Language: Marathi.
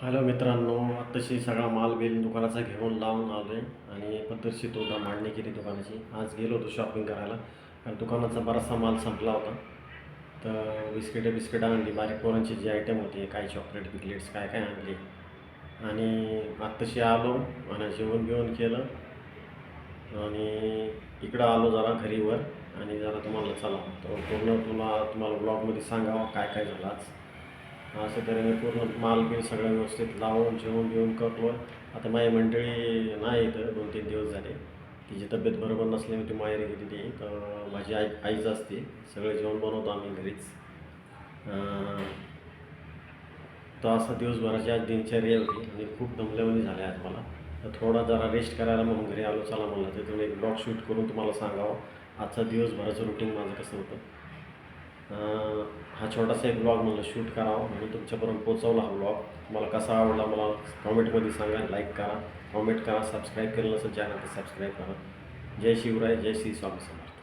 हॅलो मित्रांनो आत्ताशी सगळा माल बिल दुकानाचा घेऊन लावून आलो आहे आणि पद्धतशीर तुमचा मांडणी केली दुकानाची. आज गेलो होतो शॉपिंग करायला कारण दुकानाचा बराचसा माल संपला होता. तर बिस्किटं बिस्किटं आणली बारीक पोरांची जी आयटम होती काय चॉकलेट बिकलेट्स काय काय आणली. आणि आत्ताशी आलो आणि जेवण बिवण केलं. आणि इकडं आलो जरा घरीवर आणि जरा तुम्हाला चला तर पूर्ण तुला तुम्हाला ब्लॉगमध्ये सांगावं काय काय झालं आज. असं तऱ्हेने पूर्ण माल बिल सगळं व्यवस्थित लावून जेवण बिवून करलो आता माझी मंडळी नाही इथं दोन तीन दिवस झाले. तिची तब्येत बरोबर नसल्यामुळे ती माहेरी गेलेली तर माझी आई आईच असते. सगळं जेवण बनवतो आम्ही घरीच. तर असं दिवसभराची आज दिनचर्या होती आणि खूप दमल्यावानी झाल्या आज मला. तर थोडा जरा रेस्ट करायला म्हणून घरी आलो. चला म्हणलं तिथून एक ब्लॉग शूट करून तुम्हाला सांगावं. आजचा दिवसभराचं रुटीन माझं कसं होतं? हा छोटासा एक ब्लॉग मला शूट करावा म्हणून तुमच्यापर्यंत पोचवला हा ब्लॉग मला कसा आवडला मला कॉमेंटमध्ये सांगा लाईक करा कॉमेंट करा सबस्क्राईब केलं नसेल चॅनल तर सबस्क्राईब करा. जय शिवराय जय श्री स्वामी समर्थ.